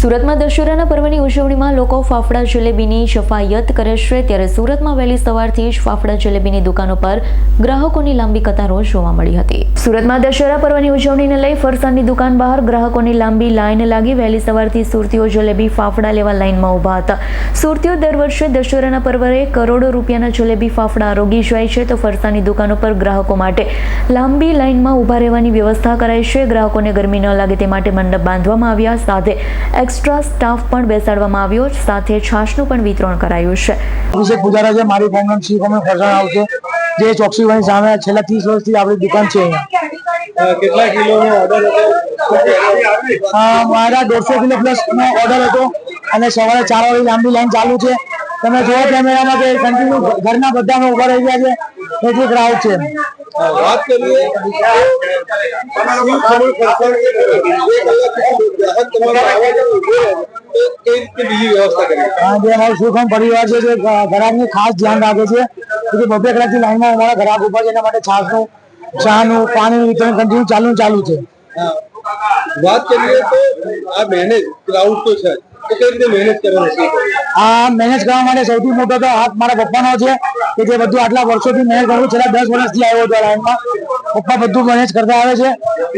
સુરતમાં દશેરાના પર્વની ઉજવણીમાં લોકો ફાફડા જલેબીની શફાયત કરે છે. ત્યારે સુરતમાં વહેલી સવારથી જ ફાફડા જલેબીની દુકાનો પર ગ્રાહકોની લાંબી કતારો જોવા મળી હતી. સુરતમાં દશેરા પર્વની ઉજવણીને લઈ ફરસાણની દુકાન બહાર ગ્રાહકોની લાંબી લાઈન લાગી. વહેલી સવારથી સુરતીઓ જલેબી ફાફડા લેવા લાઈનમાં ઊભા હતા. સુરતીઓ દર વર્ષે દશેરાના પર્વે કરોડો રૂપિયાના જલેબી ફાફડા આરોગી જાય છે. તો ફરસાણની દુકાનો પર ગ્રાહકો માટે લાંબી લાઈનમાં ઊભા રહેવાની વ્યવસ્થા કરાઈ છે. ગ્રાહકોને ગરમી ન લાગે તે માટે મંડપ બાંધવામાં આવ્યા. સાથે એક્સ્ટ્રા સ્ટાફ પણ બેસાડવામાં આવ્યો સાથે છાશનું પણ વિતરણ કરાયું છે. અભિષેક પૂજારા છે મારી ફોર્મ સી ફોર્મ ફરસાણ આવશે. છે જે ચોકસીભાઈ સામે છેલ્લા ત્રીસ વર્ષથી આપણી દુકાન છે અહીંયા. કેટલા કિલોનો ઓર્ડર હતો? મારા દોઢસો કિલો પ્લસ નો ઓર્ડર હતો અને સવારે ચાર વાગે લાંબી લાઈન ચાલુ છે. તમે જુઓ કેમેરામાં કે કન્ટિન્યુ ઘરના બધા અમે ઊભા રહી ગયા છે એટલું ક્રાઉડ છે. વાત કરીએ. જવા જે અમારો સુખમ પરિવાર છે જે ગ્રાહકની ખાસ ધ્યાન રાખે છે કે બબે કલાકથી લાઈનમાં અમારા ગ્રાહક ઊભા છે એના માટે છાશનું ચાનું પાણીનું વિતરણ કન્ટિન્યુ ચાલુ ચાલુ છે. વાત કરીએ તો આ મેનેજ ક્રાઉડ તો છે. તો કઈ રીતે મેનેજ કરવાનું? છે આ મેનેજ કરવા માટે સૌથી મોટો તો હાથ મારા પપ્પાનો છે, કે જે બધું આટલા વર્ષોથી મેનેજ કરવું છેલ્લા દસ વર્ષથી આવ્યો હતો લાઈનમાં. પપ્પા બધું મેનેજ કરતા આવે છે.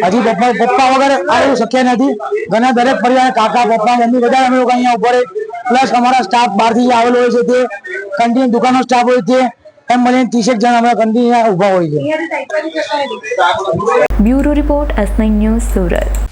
હજી પપ્પા પપ્પા વગર આ એવું શક્ય નથી. ઘણા દરેક પરિવાર કાકા, પપ્પા, મમ્મી બધા અમે લોકો અહીંયા ઊભા પ્લસ અમારા સ્ટાફ બહારથી આવેલો હોય છે તે કન્ટિન્યુ દુકાનનો સ્ટાફ હોય છે એમ મળીને ત્રીસેક જણ અમે કન્ટિન્યુ ઊભા હોય છે. Bureau report S news Surat.